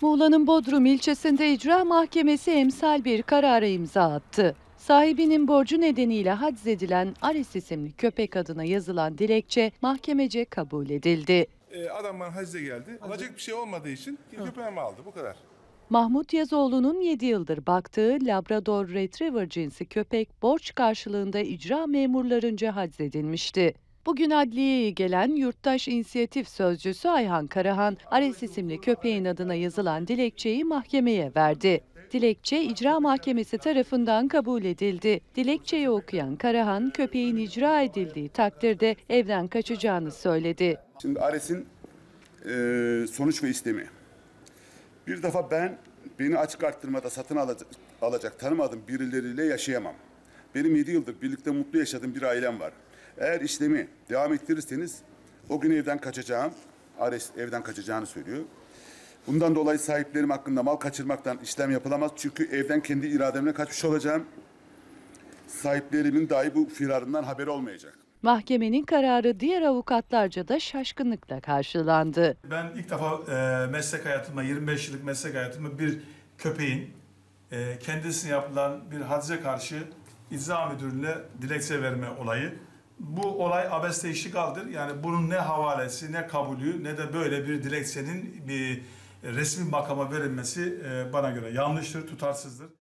Muğla'nın Bodrum ilçesinde icra mahkemesi emsal bir karara imza attı. Sahibinin borcu nedeniyle haczedilen Ares isimli köpek adına yazılan dilekçe mahkemece kabul edildi. Ee, adam bana hacize geldi. Alacak bir şey olmadığı için köpeğimi aldı. Bu kadar. Mahmut Yazoğlu'nun 7 yıldır baktığı Labrador Retriever cinsi köpek borç karşılığında icra memurlarınca haczedilmişti. Bugün adliyeye gelen yurttaş inisiyatif sözcüsü Ayhan Karahan, Ares isimli köpeğin adına yazılan dilekçeyi mahkemeye verdi. Dilekçe icra mahkemesi tarafından kabul edildi. Dilekçeyi okuyan Karahan, köpeğin icra edildiği takdirde evden kaçacağını söyledi. Şimdi Ares'in eee, sonuç ve istemi. Bir defa ben beni açık arttırmada satın alacak, alacak tanımadığım birileriyle yaşayamam. Benim 7 yıldır birlikte mutlu yaşadığım bir ailem var. Eğer işlemi devam ettirirseniz o gün evden kaçacağım. Ares evden kaçacağını söylüyor. Bundan dolayı sahiplerim hakkında mal kaçırmaktan işlem yapılamaz. Çünkü evden kendi irademle kaçmış olacağım. Sahiplerimin dahi bu firarından haberi olmayacak. Mahkemenin kararı diğer avukatlarca da şaşkınlıkla karşılandı. Ben ilk defa e, meslek hayatımda, 25 yıllık meslek hayatımda bir köpeğin e, kendisine yapılan bir hadize karşı icra müdürlüğüne dilekçe verme olayı. Bu olay abeste iştigaldir. Yani bunun ne havalesi, ne kabulü, ne de böyle bir dilekçenin bir resmi makama verilmesi e, bana göre yanlıştır, tutarsızdır.